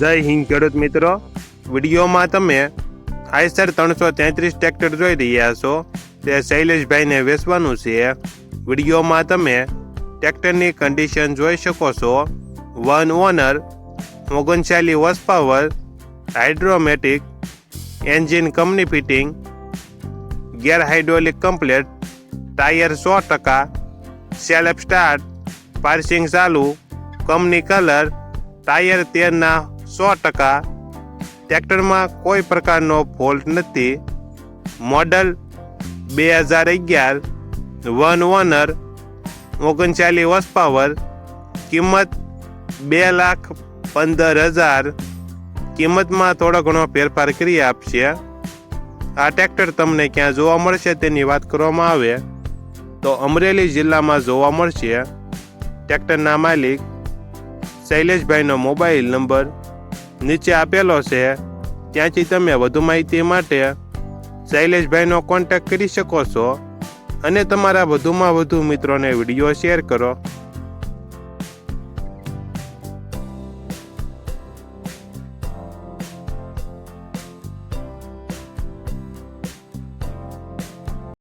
જય હિન્દ ખેડૂત મિત્રો. વિડીયોમાં તમે આઈસર ત્રણસો તેત્રીસ ટ્રેક્ટર જોઈ રહ્યા છો. તે શૈલેષભાઈને વેચવાનું છે. વિડીયોમાં તમે ટ્રેક્ટરની કન્ડિશન જોઈ શકો છો. વન ઓનર ઓગણચાલી wash power hydromatic engine company fitting gear hydraulic complete tyre સો ટકા સેલ્ફ સ્ટાર્ટ પાર્સિંગ ચાલુ કંપની કલર ટાયર તેરના સો ટકા ટ્રેક્ટરમાં કોઈ પ્રકારનો ફોલ્ટ નથી. મોડલ બે હજાર અગિયાર, વન ઓનર, ઓગણચાલીસ વોસ પાવર, કિંમત બે લાખ પંદર હજાર. કિંમતમાં થોડો ઘણો ફેરફાર કરી આપશે. આ ટ્રેક્ટર તમને ક્યાં જોવા મળશે તેની વાત કરવામાં આવે. તો અમરેલી જિલ્લામાં જોવા મળશે. ટ્રેક્ટરના માલિક શૈલેષભાઈનો મોબાઈલ નંબર નીચે આપેલો છે. ત્યાંથી તમે વધુ માહિતી માટે શૈલેષભાઈનો કોન્ટેક્ટ કરી શકો છો અને તમારા વધુમાં વધુ મિત્રોને વીડિયો શેર કરો.